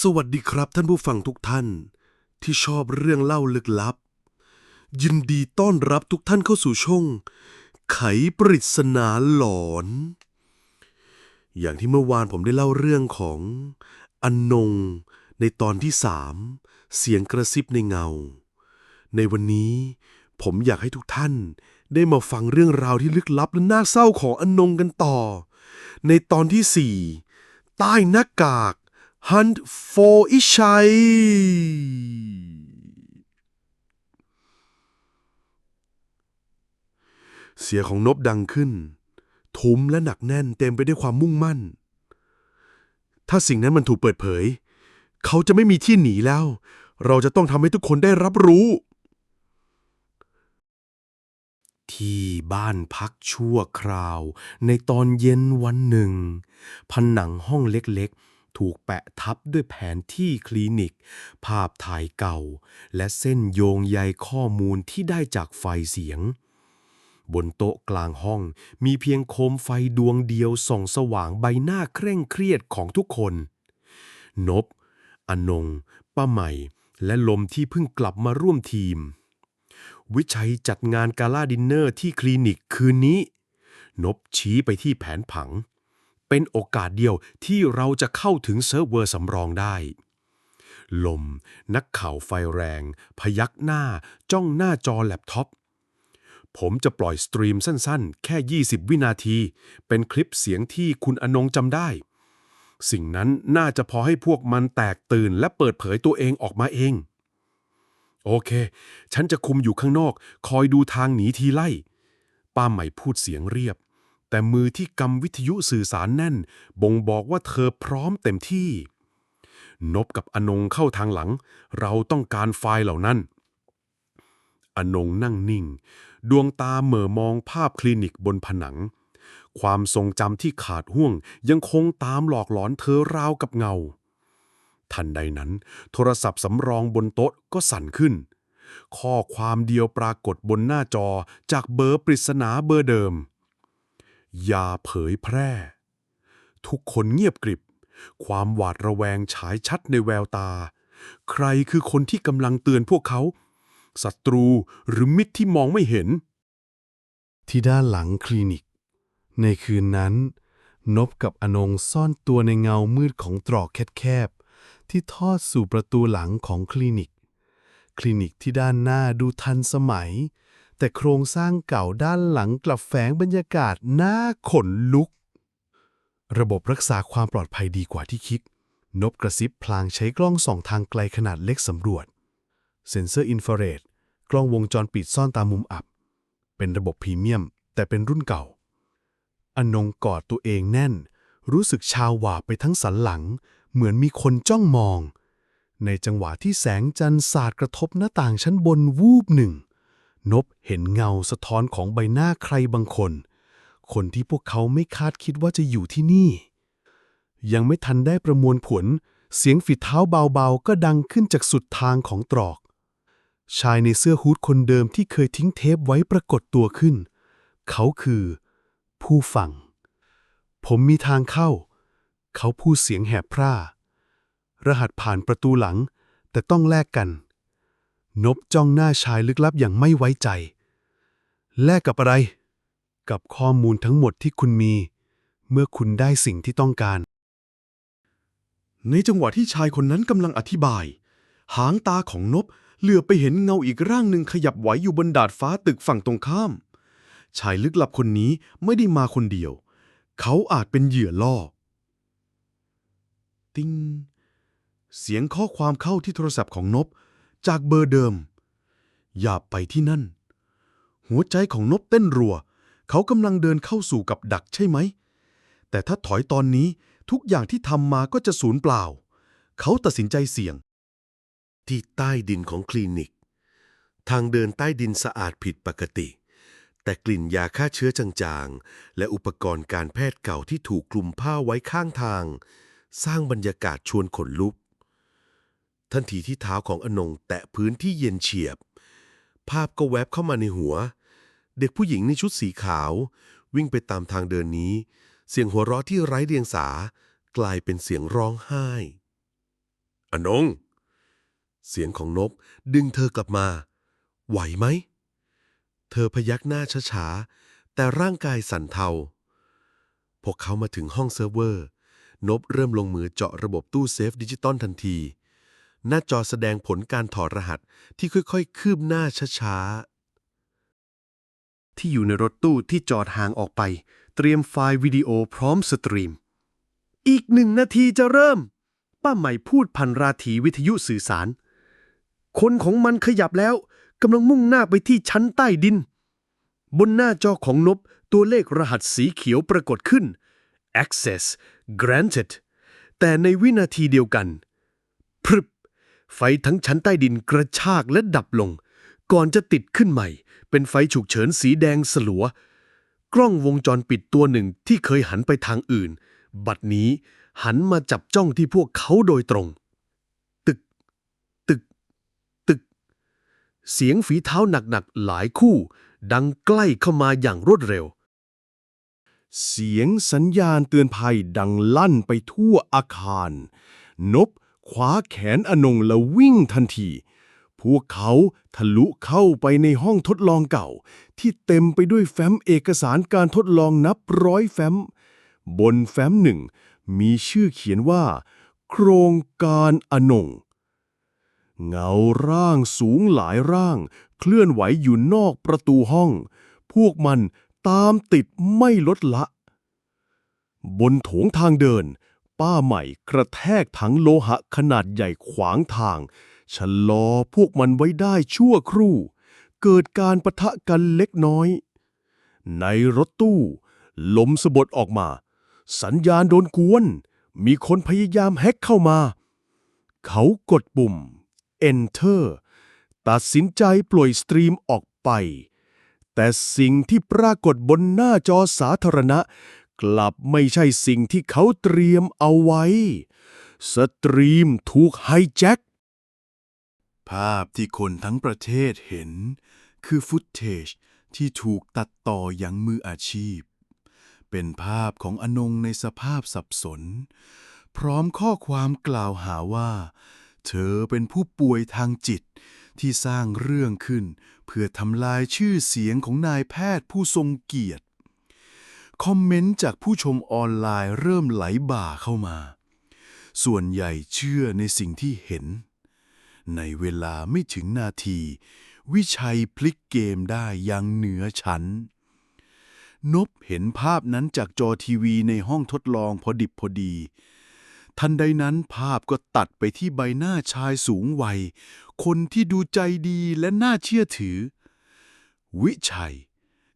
สวัสดีครับท่านผู้ฟังทุกท่าน ที่ชอบเรื่องเล่าลึกลับ ยินดีต้อนรับทุกท่านเข้าสู่ช่อง ไขปริศนาหลอน อย่างที่เมื่อวานผมได้เล่าเรื่องของอนนงในตอนที่สามเสียงกระซิบในเงา ในวันนี้ผมอยากให้ทุกท่านได้มาฟังเรื่องราวที่ลึกลับและน่าเศร้าของอนงกันต่อ ในตอนที่สี่ใต้หน้ากาก Hunt for อิชัย เสียงของนบดังขึ้น ทุ้มและหนักแน่นเต็มไปด้วยความมุ่งมั่น ถ้าสิ่งนั้นมันถูกเปิดเผย เขาจะไม่มีที่หนีแล้ว เราจะต้องทำให้ทุกคนได้รับรู้ ที่บ้านพักชั่วคราว ในตอนเย็นวันหนึ่ง ผนังห้องเล็กๆ ถูกแปะทับด้วยแผนที่คลินิก ภาพถ่ายเก่า และเส้นโยงใยข้อมูลที่ได้จากไฟเสียง บนโต๊ะกลางห้องมีเพียงโคมไฟดวงเดียวส่องสว่างใบหน้าเคร่งเครียดของทุกคน นบ อนง ป้าใหม่ และลมที่เพิ่งกลับมาร่วมทีม วิชัยจัดงานกาลาดินเนอร์ที่คลินิกคืนนี้ นบชี้ไปที่แผนผัง เป็นโอกาสเดียวที่เราจะเข้าถึงเซิร์ฟเวอร์สำรองได้ ลม นักข่าวไฟแรง พยักหน้า จ้องหน้าจอแล็ปท็อป ผมจะปล่อยสตรีมสั้นๆ แค่ 20 วินาที เป็นคลิปเสียงที่คุณอนงจำได้ สิ่งนั้นน่าจะพอให้พวกมันแตกตื่นและเปิดเผยตัวเองออกมาเอง โอเค ฉันจะคุมอยู่ข้างนอก คอยดูทางหนีทีไล่ ป้าใหม่พูดเสียงเรียบ แต่มือที่กำวิทยุสื่อสารแน่น บ่งบอกว่าเธอพร้อมเต็มที่ นบกับอนงเข้าทางหลัง เราต้องการไฟล์เหล่านั้น อนงนั่งนิ่ง ดวงตาเหม่อมองภาพคลินิกบนผนัง ความทรงจำที่ขาดห่วงยังคงตามหลอกหลอนเธอราวกับเงา ทันใดนั้น โทรศัพท์สำรองบนโต๊ะก็สั่นขึ้น ข้อความเดียวปรากฏบนหน้าจอจากเบอร์ปริศนาเบอร์เดิม อย่าเผยแพร่ ทุกคนเงียบกริบ ความหวาดระแวงฉายชัดในแววตา ใครคือคนที่กำลังเตือนพวกเขาศัตรูหรือมิตรที่มองไม่เห็น ที่ด้านหลังคลินิก ในคืนนั้น นบกับอนงซ่อนตัวในเงามืดของตรอกแคบๆ ที่ทอดสู่ประตูหลังของคลินิก คลินิกที่ด้านหน้าดูทันสมัย แต่โครงสร้างเก่าด้านหลังกลับแฝงบรรยากาศน่าขนลุก ระบบรักษาความปลอดภัยดีกว่าที่คิด นบกระซิบพลางใช้กล้องส่องทางไกลขนาดเล็กสำรวจ เซ็นเซอร์อินฟราเรดกล้องวงจรปิดซ่อนตามมุมอับ เป็นระบบพรีเมียม แต่เป็นรุ่นเก่า อนงกอดตัวเองแน่น รู้สึกชาวหวาไปทั้งสันหลัง เหมือนมีคนจ้องมอง ในจังหวะที่แสงจันทร์สาดกระทบหน้าต่างชั้นบนวูบหนึ่ง นบเห็นเงาสะท้อนของใบหน้าใครบางคน คนที่พวกเขาไม่คาดคิดว่าจะอยู่ที่นี่ ยังไม่ทันได้ประมวลผล เสียงฝีเท้าเบาๆ ก็ดังขึ้นจากสุดทางของตรอก ชายในเสื้อฮู้ดคนเดิมที่เคยทิ้งเทปไว้ปรากฏตัวขึ้น เขาคือ ผู้ฟัง ผมมีทางเข้า เขาพูดเสียงแหบพร่า รหัสผ่านประตูหลัง แต่ต้องแลกกัน นบจ้องหน้าชายลึกลับอย่างไม่ไว้ใจ แลกกับอะไร กับข้อมูลทั้งหมดที่คุณมี เมื่อคุณได้สิ่งที่ต้องการ ในจังหวะที่ชายคนนั้นกำลังอธิบาย หางตาของนบเหลือไปเห็นเงาอีกร่างหนึ่งขยับไหวอยู่บนดาดฟ้าตึกฝั่งตรงข้าม ชายลึกลับคนนี้ไม่ได้มาคนเดียว เขาอาจเป็นเหยื่อล่อ ติ้ง เสียงข้อความเข้าที่โทรศัพท์ของนบ จากเบอร์เดิม อย่าไปที่นั่น หัวใจของนบเต้นรัว เขากำลังเดินเข้าสู่กับดักใช่ไหม แต่ถ้าถอยตอนนี้ทุกอย่างที่ทำมาก็จะสูญเปล่า เขาตัดสินใจเสี่ยง ที่ใต้ดินของคลินิก ทางเดินใต้ดินสะอาดผิดปกติ แต่กลิ่นยาฆ่าเชื้อจางๆ และอุปกรณ์การแพทย์เก่าที่ถูกคลุมผ้าไว้ข้างทาง สร้างบรรยากาศชวนขนลุก ทันทีที่เท้าของอนงแตะพื้นที่เย็นเฉียบ ภาพก็แวบเข้ามาในหัว เด็กผู้หญิงในชุดสีขาว วิ่งไปตามทางเดินนี้ เสียงหัวเราะที่ไร้เดียงสา กลายเป็นเสียงร้องไห้ อนง เสียงของนบดึงเธอกลับมา ไหวไหม เธอพยักหน้าช้าๆ แต่ร่างกายสั่นเทา พวกเขามาถึงห้องเซิร์ฟเวอร์ นบเริ่มลงมือเจาะระบบตู้เซฟดิจิตอลทันที หน้าจอแสดงผลการถอดรหัสที่ค่อยๆ คืบหน้าช้าๆ ที่อยู่ในรถตู้ที่จอดห่างออกไป เตรียมไฟล์วิดีโอพร้อมสตรีม อีกหนึ่งนาทีจะเริ่ม ป้าใหม่พูดพันราถีวิทยุสื่อสาร คนของมันขยับแล้วกำลังมุ่งหน้าไปที่ชั้นใต้ดิน บนหน้าจอของนบตัวเลขรหัสสีเขียวปรากฏขึ้น access granted แต่ในวินาทีเดียวกันพรึบ ไฟทั้งชั้นใต้ดินกระชากและดับลง ก่อนจะติดขึ้นใหม่ เป็นไฟฉุกเฉินสีแดงสลัว กล้องวงจรปิดตัวหนึ่งที่เคยหันไปทางอื่น บัดนี้หันมาจับจ้องที่พวกเขาโดยตรง ตึก ตึก ตึก เสียงฝีเท้าหนักๆหลายคู่ ดังใกล้เข้ามาอย่างรวดเร็ว เสียงสัญญาณเตือนภัยดังลั่นไปทั่วอาคาร นบ คว้าแขนอนงแล้ววิ่งทันที พวกเขาทะลุเข้าไปในห้องทดลองเก่า ที่เต็มไปด้วยแฟ้มเอกสารการทดลองนับร้อยแฟ้ม บนแฟ้มหนึ่ง มีชื่อเขียนว่า โครงการอนง เงาร่างสูงหลายร่าง เคลื่อนไหวอยู่นอกประตูห้อง พวกมันตามติดไม่ลดละ บนโถงทางเดิน ป้าใหม่กระแทกถังโลหะขนาดใหญ่ขวางทาง ชะลอพวกมันไว้ได้ชั่วครู่ เกิดการปะทะกันเล็กน้อย ในรถตู้ ลมสะบดออกมา สัญญาณโดนกวน มีคนพยายามแฮ็กเข้ามา เขากดปุ่ม Enter ตัดสินใจปล่อยสตรีมออกไป แต่สิ่งที่ปรากฏบนหน้าจอสาธารณะ กลับไม่ใช่สิ่งที่เขาเตรียมเอาไว้ สตรีมถูกไฮแจ็ค ภาพที่คนทั้งประเทศเห็น คือฟุตเทจที่ถูกตัดต่ออย่างมืออาชีพ เป็นภาพของอนงในสภาพสับสน พร้อมข้อความกล่าวหาว่า เธอเป็นผู้ป่วยทางจิตที่สร้างเรื่องขึ้น เพื่อทำลายชื่อเสียงของนายแพทย์ผู้ทรงเกียรติ คอมเมนต์จากผู้ชมออนไลน์เริ่มไหลบ่าเข้ามา ส่วนใหญ่เชื่อในสิ่งที่เห็น ในเวลาไม่ถึงนาที วิชัยพลิกเกมได้อย่างเหนือชั้น นบเห็นภาพนั้นจากจอทีวีในห้องทดลองพอดิบพอดี ทันใดนั้นภาพก็ตัดไปที่ใบหน้าชายสูงวัย คนที่ดูใจดีและน่าเชื่อถือ วิชัย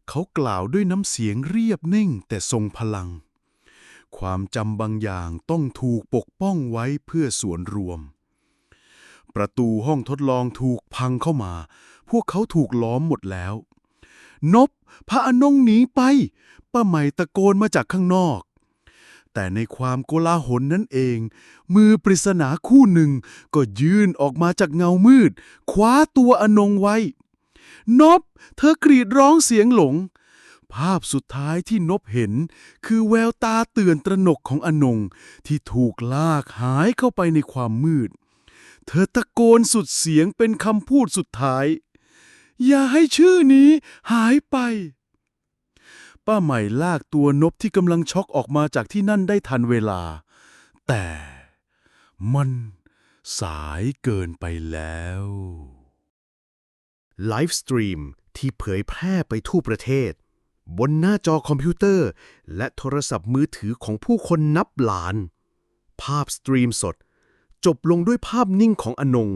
เขากล่าวด้วยน้ำเสียงเรียบนิ่งแต่ทรงพลัง ความจำบางอย่างต้องถูกปกป้องไว้เพื่อส่วนรวม ประตูห้องทดลองถูกพังเข้ามา พวกเขาถูกล้อมหมดแล้ว นบพระอนงหนีไป ป้าใหม่ตะโกนมาจากข้างนอก แต่ในความโกลาหลนั่นเอง มือปริศนาคู่หนึ่งก็ยื่นออกมาจากเงามืด คว้าตัวอนงไว้ นบ เธอกรีดร้องเสียงหลง ภาพสุดท้ายที่นบเห็น คือแววตาเตื่นตระหนกของอนงที่ถูกลากหายเข้าไปในความมืด เธอตะโกนสุดเสียงเป็นคำพูดสุดท้าย อย่าให้ชื่อนี้หายไปป้าใหม่ลากตัวนบที่กำลังช็อกออกมาจากที่นั่นได้ทันเวลา แต่มันสายเกินไปแล้ว ไลฟ์สตรีมที่เผยแพร่ไปทั่วประเทศ บนหน้าจอคอมพิวเตอร์ และโทรศัพท์มือถือของผู้คนนับล้าน ภาพสตรีมสด จบลงด้วยภาพนิ่งของอนง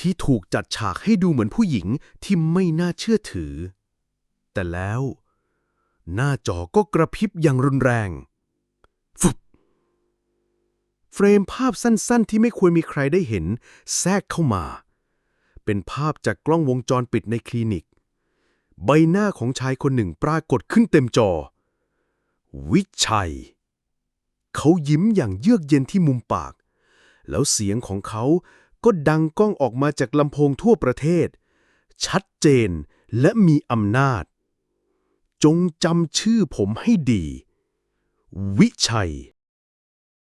ที่ถูกจัดฉากให้ดูเหมือนผู้หญิงที่ไม่น่าเชื่อถือ แต่แล้ว หน้าจอก็กระพริบอย่างรุนแรงฟึบเฟรมภาพสั้นๆ ที่ไม่ควรมีใครได้เห็น แทรกเข้ามา เป็นภาพจากกล้องวงจรปิดในคลินิก ใบหน้าของชายคนหนึ่งปรากฏขึ้นเต็มจอ วิชัย เขายิ้มอย่างเยือกเย็นที่มุมปาก แล้วเสียงของเขาก็ดังก้องออกมาจากลำโพงทั่วประเทศ ชัดเจนและมีอำนาจ จงจำชื่อผมให้ดี วิชัย